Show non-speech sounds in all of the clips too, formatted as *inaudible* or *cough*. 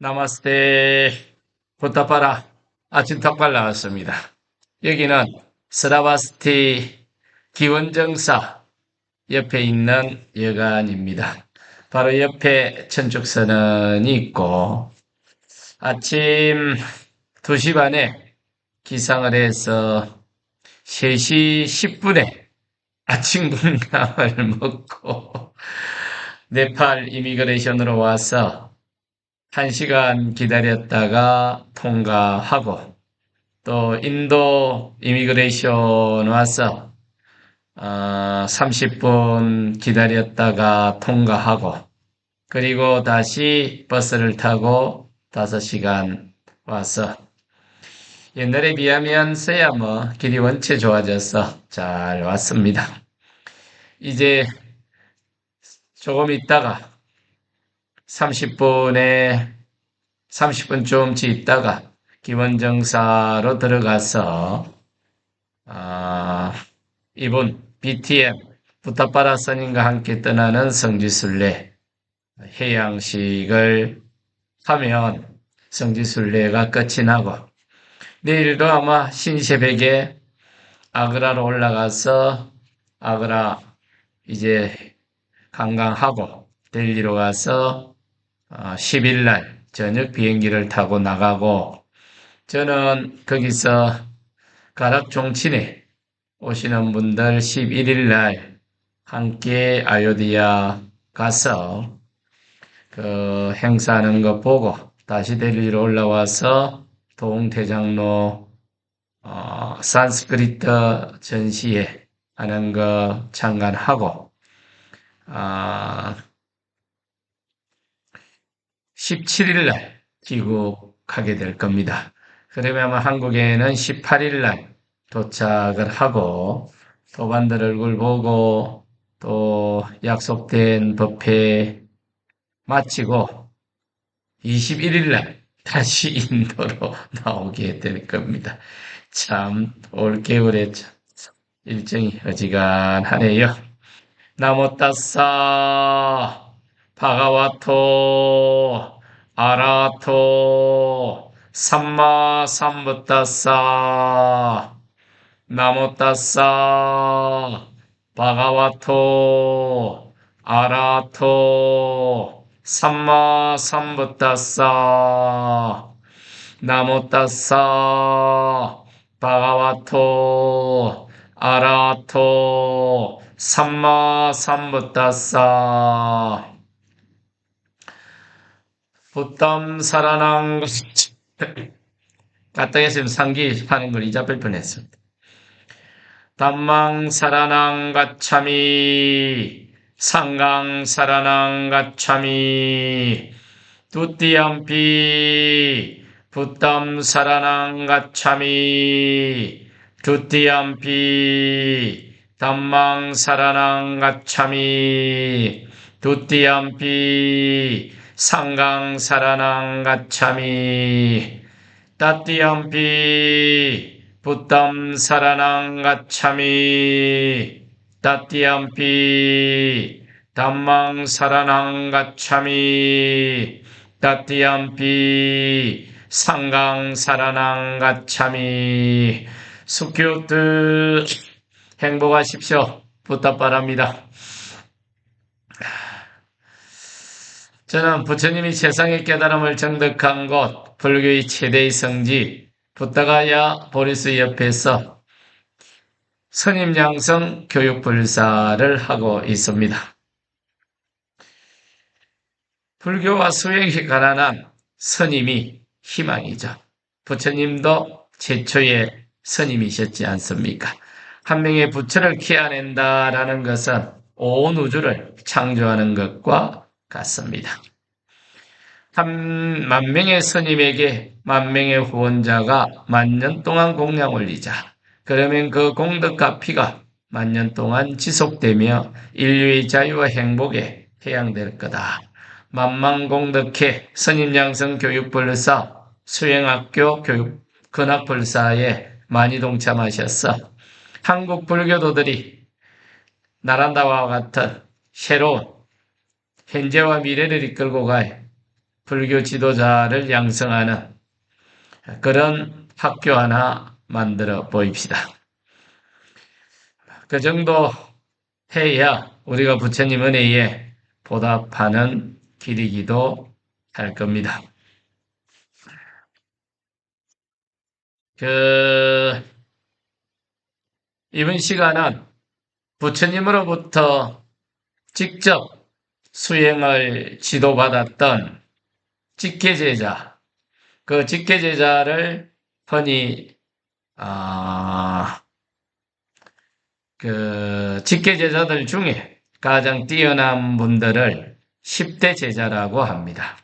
나마스테 부타파라 아침 탁발 나왔습니다. 여기는 스라바스티 기원정사 옆에 있는 여관입니다. 바로 옆에 천축선언이 있고 아침 2시 반에 기상을 해서 3시 10분에 아침 분감을 *laughs* 먹고 네팔 이미그레이션으로 와서 1시간 기다렸다가 통과하고 또 인도 이미그레이션 와서 어, 30분 기다렸다가 통과하고 그리고 다시 버스를 타고 5시간 와서 옛날에 비하면 서야 뭐 길이 원체 좋아져서 잘 왔습니다. 이제 조금 있다가 30분에 30분쯤치 있다가 기원정사로 들어가서 아, 이분 BTM 부타파라 선임과 함께 떠나는 성지순례 해양식을 하면 성지순례가 끝이 나고 내일도 아마 신새벽에 아그라로 올라가서 아그라 이제 관광하고 델리로 가서 10일 날 저녁 비행기를 타고 나가고 저는 거기서 가락 종친에 오시는 분들 11일 날 함께 아요디아 가서 그 행사하는 거 보고 다시 델리로 올라와서 동대장로 어, 산스크리트 전시회 하는 거 참관하고 아, 17일 날 귀국하게 될 겁니다. 그러면 아마 한국에는 18일 날 도착을 하고 도반들 얼굴 보고 또 약속된 법회 마치고 21일 날 다시 *laughs* 인도로 나오게 될 겁니다. 참 올겨울에 일정이 어지간하네요. 나모따사 바가와토 아라토 삼마 삼부따사 나모따사 바가와토 아라토 삼마 삼부따사 나모따사 바가와토 아라토 삼마 삼부따사 부담 살아난 것 까딱했으면 상기 하는 걸 잊어버릴 뻔했습니다. 담망 살아난 가참이 상강 살아난 가참이 두띠암피 부담 살아난 가참이 두띠암피 담망 살아난 가참이 두띠암피 상강 살아난 가참이 따띠암피 부담 살아난 가참이 따띠암피 담망 살아난 가참이 따띠암피 상강 살아난 가참이 숙교들 행복하십시오. 부탁 바랍니다. 저는 부처님이 세상의 깨달음을 정득한 곳, 불교의 최대의 성지, 부타가야 보리스 옆에서 스님 양성 교육 불사를 하고 있습니다. 불교와 수행에 가난한 스님이 희망이죠. 부처님도 최초의 스님이셨지 않습니까? 한 명의 부처를 키워낸다라는 것은 온 우주를 창조하는 것과 같습니다. 한 만 명의 스님에게 만 명의 후원자가 만년 동안 공양 올리자. 그러면 그 공덕과 피가 만년 동안 지속되며 인류의 자유와 행복에 해양될 거다. 만만공덕회 스님양성 교육불사 수행학교 교육 근학불사에 많이 동참하셨어. 한국 불교도들이 나란다와 같은 새로운 현재와 미래를 이끌고 갈 불교 지도자를 양성하는 그런 학교 하나 만들어 보입시다. 그 정도 해야 우리가 부처님 은혜에 보답하는 길이기도 할 겁니다. 그, 이번 시간은 부처님으로부터 직접 수행을 지도받았던 직계제자, 그 직계제자를 흔히, 아, 그 직계제자들 중에 가장 뛰어난 분들을 10대 제자라고 합니다.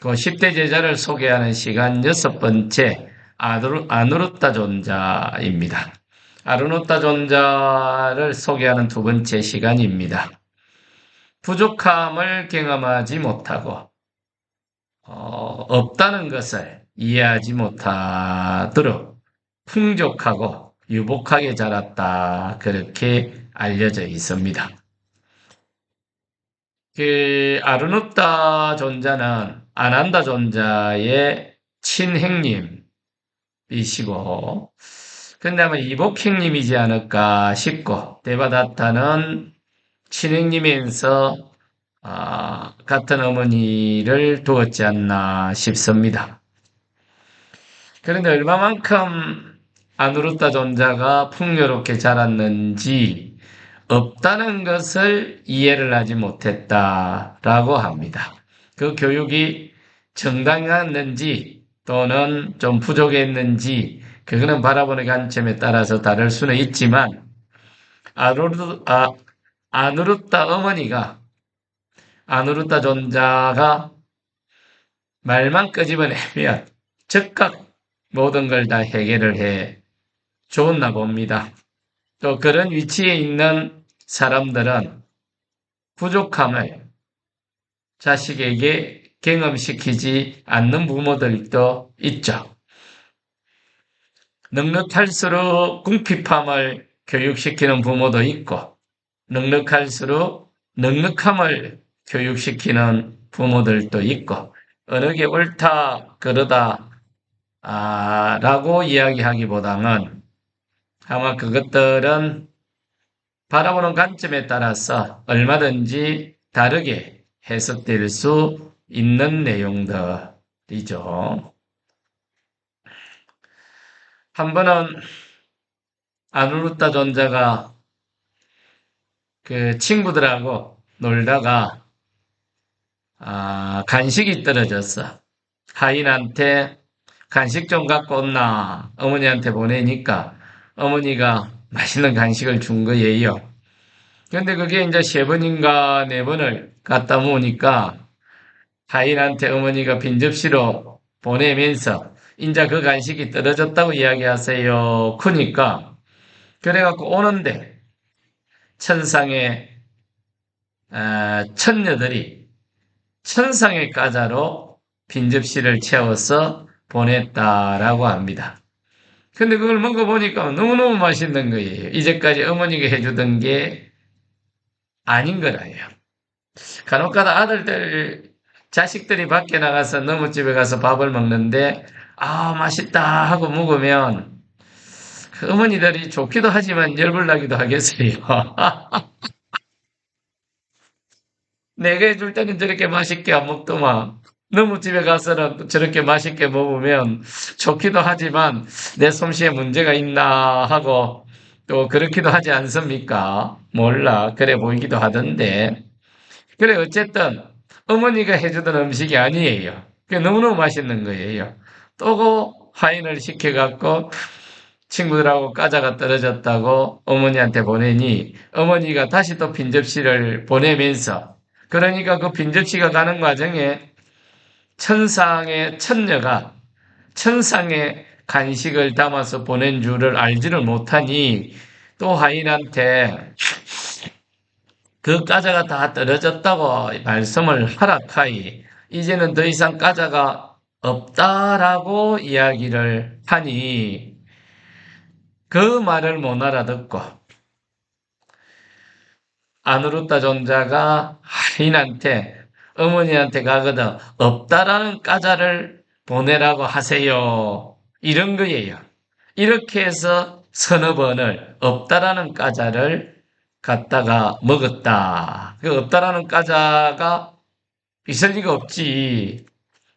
그 10대 제자를 소개하는 시간 여섯 번째 아누르, 아누르타 존자입니다. 아르누타 존자를 소개하는 두 번째 시간입니다. 부족함을 경험하지 못하고 어, 없다는 것을 이해하지 못하도록 풍족하고 유복하게 자랐다 그렇게 알려져 있습니다. 그 아르누타 존자는 아난다 존자의 친행님이시고 아마 이복행님이지 않을까 싶고 데바다타는 친행님에서 아, 같은 어머니를 두었지 않나 싶습니다. 그런데 얼마만큼 아누르타 존자가 풍요롭게 자랐는지 없다는 것을 이해를 하지 못했다라고 합니다. 그 교육이 정당했는지 또는 좀 부족했는지 그거는 바라보는 관점에 따라서 다를 수는 있지만 아누르, 아, 아누르타 어머니가 아누르타 존자가 말만 끄집어내면 즉각 모든 걸 다 해결을 해 줬나 봅니다. 또 그런 위치에 있는 사람들은 부족함을 자식에게 경험시키지 않는 부모들도 있죠. 넉넉할수록 궁핍함을 교육시키는 부모도 있고, 넉넉할수록 넉넉함을 교육시키는 부모들도 있고, 어느 게 옳다, 그러다, 아, 라고 이야기하기보다는 아마 그것들은 바라보는 관점에 따라서 얼마든지 다르게 해석될 수 있는 내용들이죠. 한 번은 아누르타 존자가 그 친구들하고 놀다가 아, 간식이 떨어졌어. 하인한테 간식 좀 갖고 온나 어머니한테 보내니까 어머니가 맛있는 간식을 준 거예요. 근데 그게 이제 세 번인가 네 번을 갖다 모으니까 하인한테 어머니가 빈 접시로 보내면서 인자 그 간식이 떨어졌다고 이야기하세요. 크니까 그래갖고 오는데 천상의 아, 천녀들이 천상의 과자로 빈 접시를 채워서 보냈다라고 합니다. 근데 그걸 먹어보니까 너무너무 맛있는 거예요. 이제까지 어머니가 해주던 게 아닌 거라요. 간혹 가다 아들들, 자식들이 밖에 나가서 너무 집에 가서 밥을 먹는데, 아, 맛있다 하고 먹으면, 그 어머니들이 좋기도 하지만 열불나기도 하겠어요. *laughs* 내가 해줄 때는 저렇게 맛있게 안 먹더만. 너무 집에 가서는 저렇게 맛있게 먹으면 좋기도 하지만 내 솜씨에 문제가 있나 하고 또 그렇기도 하지 않습니까? 몰라. 그래 보이기도 하던데. 그래, 어쨌든 어머니가 해주던 음식이 아니에요. 그게 너무너무 맛있는 거예요. 또고 화인을 시켜갖고 친구들하고 까자가 떨어졌다고 어머니한테 보내니 어머니가 다시 또 빈 접시를 보내면서 그러니까 그 빈 접시가 가는 과정에 천상의 천녀가 천상의 간식을 담아서 보낸 줄을 알지를 못하니 또 하인한테 그 까자가 다 떨어졌다고 말씀을 하락하이 이제는 더 이상 까자가 없다라고 이야기를 하니 그 말을 못 알아듣고 아누르타 존자가 하인한테 어머니한테 가거든 없다라는 까자를 보내라고 하세요. 이런 거예요. 이렇게 해서 서너 번을 없다라는 까자를 갖다가 먹었다. 그 없다라는 까자가 있을 리가 없지.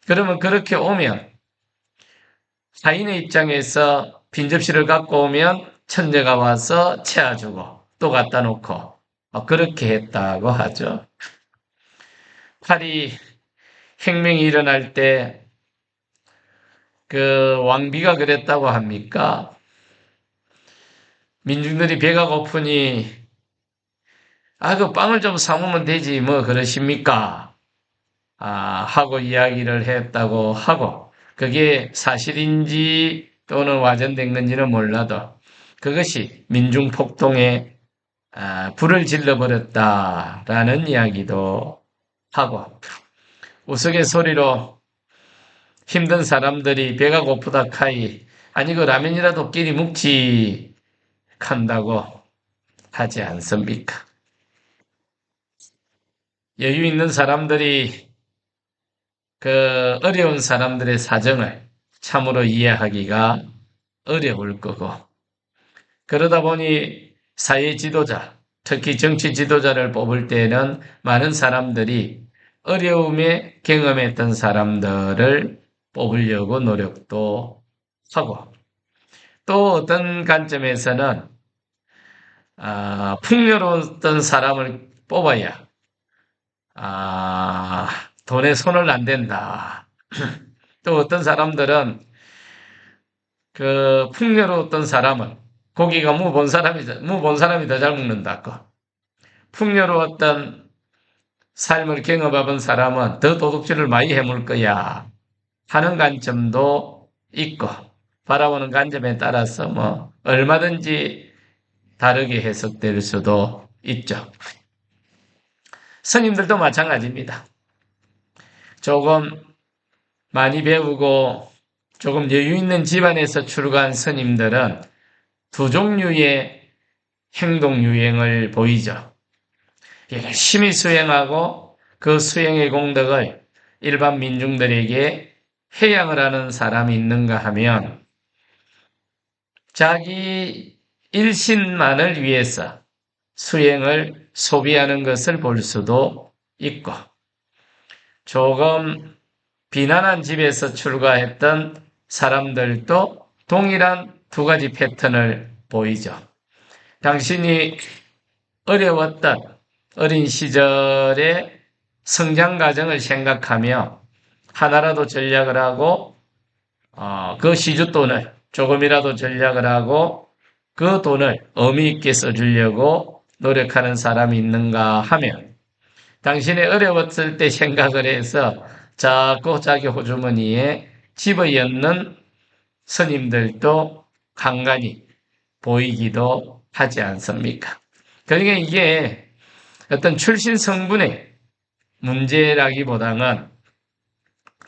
그러면 그렇게 오면 사인의 입장에서 빈 접시를 갖고 오면 천녀가 와서 채워주고 또 갖다 놓고 어, 그렇게 했다고 하죠. 팔이 혁명이 일어날 때 그 왕비가 그랬다고 합니까? 민중들이 배가 고프니 아, 그 빵을 좀 사먹으면 되지, 뭐, 그러십니까? 아, 하고 이야기를 했다고 하고, 그게 사실인지 또는 와전된 건지는 몰라도, 그것이 민중폭동에 아, 불을 질러버렸다라는 이야기도 하고, 우스갯소리로 힘든 사람들이 배가 고프다 카이, 아니, 그 라면이라도 끼리 묵지, 한다고 하지 않습니까? 여유 있는 사람들이 그 어려운 사람들의 사정을 참으로 이해하기가 어려울 거고, 그러다 보니 사회 지도자, 특히 정치 지도자를 뽑을 때는 많은 사람들이 어려움에 경험했던 사람들을 뽑으려고 노력도 하고, 또 어떤 관점에서는 아, 풍요로웠던 사람을 뽑아야 아, 돈에 손을 안 댄다. 또 어떤 사람들은 그 풍요로웠던 사람은 고기가 무 본 사람이 무본 사람이 더 잘 먹는다고. 풍요로웠던 삶을 경험해본 사람은 더 도둑질을 많이 해물 거야 하는 관점도 있고 바라보는 관점에 따라서 뭐 얼마든지 다르게 해석될 수도 있죠. 스님들도 마찬가지입니다. 조금 많이 배우고 조금 여유 있는 집안에서 출가한 스님들은 두 종류의 행동 유행을 보이죠. 열심히 수행하고 그 수행의 공덕을 일반 민중들에게 회양을 하는 사람이 있는가 하면 자기 일신만을 위해서 수행을 소비하는 것을 볼 수도 있고 조금 비난한 집에서 출가했던 사람들도 동일한 두 가지 패턴을 보이죠. 당신이 어려웠던 어린 시절의 성장 과정을 생각하며 하나라도 전략을 하고 어, 그 시주 돈을 조금이라도 전략을 하고 그 돈을 의미 있게 써주려고 노력하는 사람이 있는가 하면 당신이 어려웠을 때 생각을 해서 자꾸 자기 호주머니에 집어넣는 스님들도 간간히 보이기도 하지 않습니까? 그러니까 이게 어떤 출신 성분의 문제라기보다는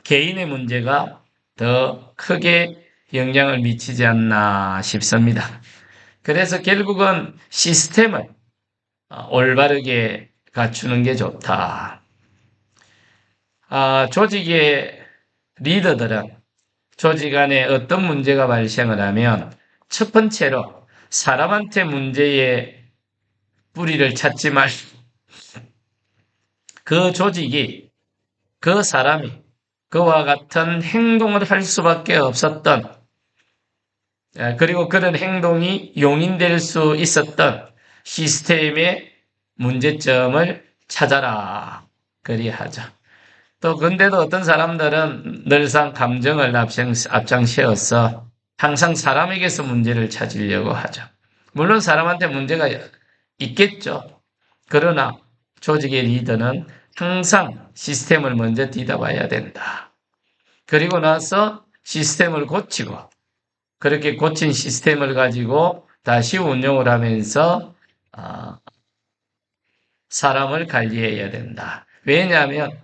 개인의 문제가 더 크게 영향을 미치지 않나 싶습니다. 그래서 결국은 시스템을 어, 올바르게 갖추는 게 좋다. 아, 조직의 리더들은 조직 안에 어떤 문제가 발생을 하면 첫 번째로 사람한테 문제의 뿌리를 찾지 말고 그 조직이 그 사람이 그와 같은 행동을 할 수밖에 없었던 그리고 그런 행동이 용인될 수 있었던 시스템의 문제점을 찾아라. 그리하죠. 또 근데도 어떤 사람들은 늘상 감정을 앞장, 앞장세워서 항상 사람에게서 문제를 찾으려고 하죠. 물론 사람한테 문제가 있겠죠. 그러나 조직의 리더는 항상 시스템을 먼저 뒤다봐야 된다. 그리고 나서 시스템을 고치고 그렇게 고친 시스템을 가지고 다시 운영을 하면서 아, 사람을 관리해야 된다. 왜냐하면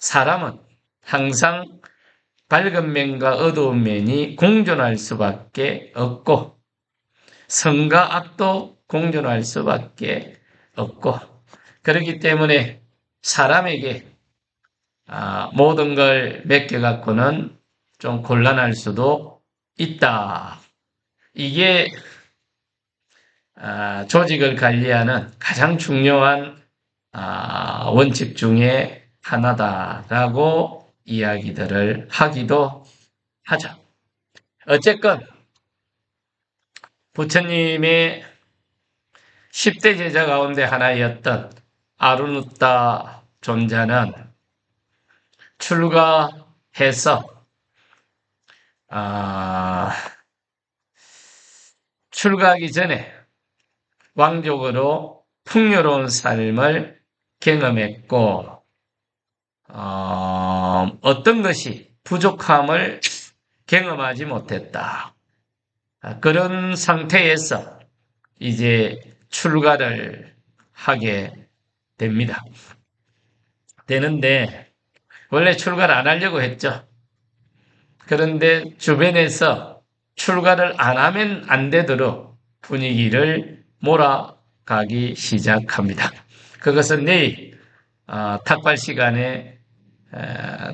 사람은 항상 밝은 면과 어두운 면이 공존할 수밖에 없고 성과 악도 공존할 수밖에 없고 그렇기 때문에 사람에게 아, 모든 걸 맡겨갖고는 좀 곤란할 수도 있다. 이게 아, 조직을 관리하는 가장 중요한 아, 원칙 중에 하나다라고 이야기들을 하기도 하죠. 어쨌건 부처님의 10대 제자 가운데 하나였던 아르누타 존자는 출가해서 아, 출가하기 전에 왕족으로 풍요로운 삶을 경험했고 어, 어떤 것이 부족함을 경험하지 못했다. 그런 상태에서 이제 출가를 하게 됩니다. 되는데 원래 출가를 안 하려고 했죠. 그런데 주변에서 출가를 안 하면 안 되도록 분위기를 몰아가기 시작합니다. 그것은 내일 어, 탁발 시간에 에,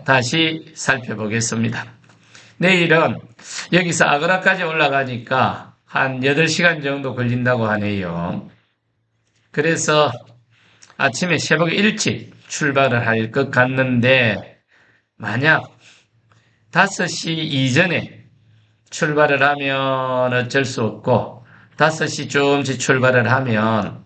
다시 살펴보겠습니다. 내일은 여기서 아그라까지 올라가니까 한 8시간 정도 걸린다고 하네요. 그래서 아침에 새벽 일찍 출발을 할 것 같는데 만약 5시 이전에 출발을 하면 어쩔 수 없고 5시 쯤지 출발을 하면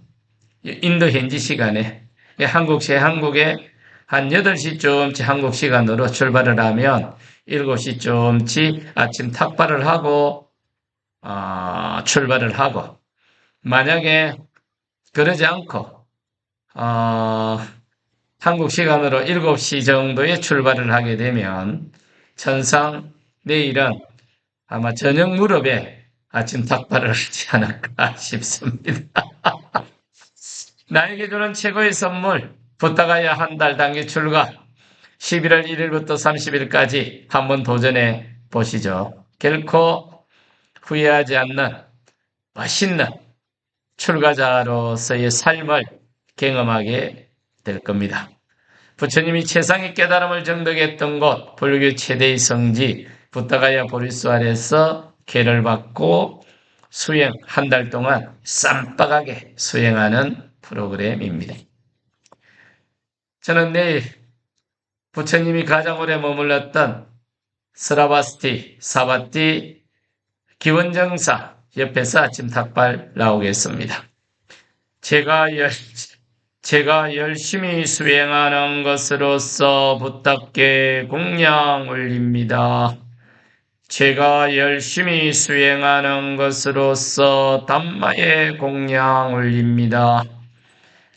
인도 현지 시간에 한국 새 한국에 한 8시쯤지 한국 시간으로 출발을 하면 7시쯤치 아침 탁발을 하고 어, 출발을 하고 만약에 그러지 않고 어, 한국 시간으로 7시 정도에 출발을 하게 되면 천상 내일은 아마 저녁 무렵에 아침 탁발을 하지 않을까 *laughs* 싶습니다. *laughs* 나에게 주는 최고의 선물 부탁하여 한 달 단기 출가 11월 1일부터 30일까지 한번 도전해 보시죠. 결코 후회하지 않는 맛있는 출가자로서의 삶을 경험하게 될 겁니다. 부처님이 최상의 깨달음을 정득했던 곳 불교 최대의 성지 부타가야 보리수 아래서 개를 받고 수행 한 달 동안 쌈박하게 수행하는 프로그램입니다. 저는 내일 부처님이 가장 오래 머물렀던 스라바스티, 사바티, 기원정사 옆에서 아침 탁발 나오겠습니다. 제가, 열, 제가 열심히 수행하는 것으로서 부탁께 공양 올립니다. 제가 열심히 수행하는 것으로서 담마에 공양 올립니다.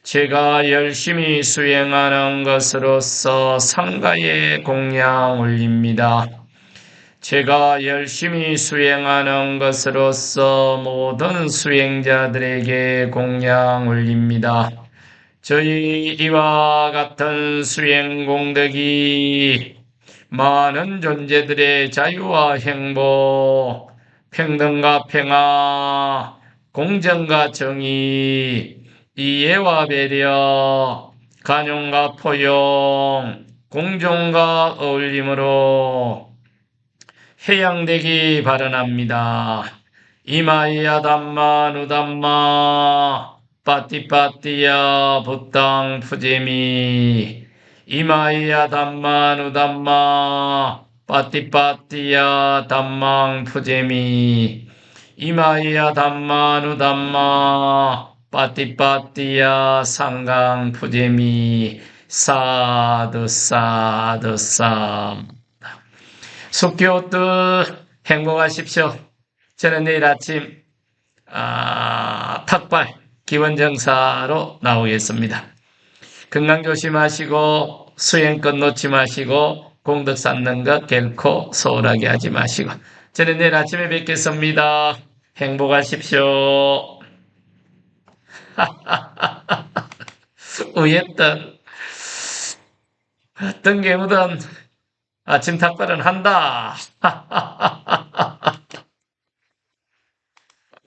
제가 열심히 수행하는 것으로서 상가에 공양 올립니다. 제가 열심히 수행하는 것으로서 모든 수행자들에게 공양 올립니다. 저희 이와 같은 수행 공덕이 많은 존재들의 자유와 행복, 평등과 평화, 공정과 정의, 이해와 배려, 간용과 포용, 공정과 어울림으로 해양되기 바라납니다. 이마이야 담마 누담마 빠띠빠띠야 부땅 푸제미 이마이야 담마 누담마 빠띠빠띠야 담망 푸제미 이마이야 담마 누담마 빠띠빠띠야 상강 푸제미 사드 사드 사 숙교뜻 행복하십시오. 저는 내일 아침 아, 탁발 기원정사로 나오겠습니다. 건강 조심하시고 수행권 놓지 마시고 공덕 쌓는 것 결코 소홀하게 하지 마시고 저는 내일 아침에 뵙겠습니다. 행복하십시오. *laughs* 우였던 어떤 경우든 아침 탁발은 한다. *laughs*